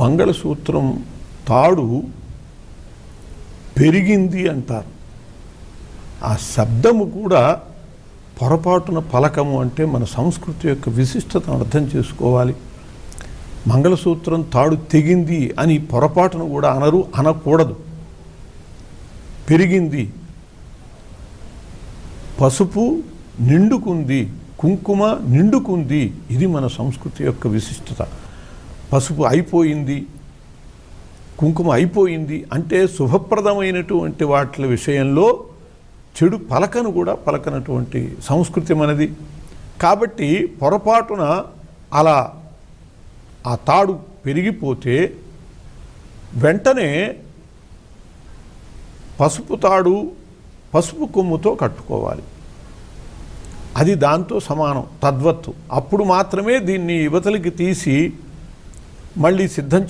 మంగళసూత్రం తాడు పెరిగింది అంటారు. ఆ శబ్దము కూడా పొరపాటున పలకము అంటే మన సంస్కృతి యొక్క విశిష్టతను అర్థం చేసుకోవాలి. మంగళసూత్రం తాడు తెగింది అని పొరపాటును కూడా అనరు అనకూడదు. పెరిగింది. పసుపు నిండుకుంది కుంకుమ నిండుకుంది ఇది మన సంస్కృతి యొక్క విశిష్టత. పసుపు అయిపోయింది కుంకుమ అయిపోయింది అంటే శుభప్రదమైనటువంటి వాటి విషయంలో చెడు పలకను కూడా పలకనటువంటి సంస్కృతి మనది. కాబట్టి పొరపాటున అలా ఆ తాడు పెరిగిపోతే వెంటనే పసుపు తాడు పసుపు కొమ్ముతో కట్టుకోవాలి. అది దాంతో సమానం తద్వత్తు. అప్పుడు మాత్రమే దీన్ని యువతలకి తీసి మళ్ళీ సిద్ధం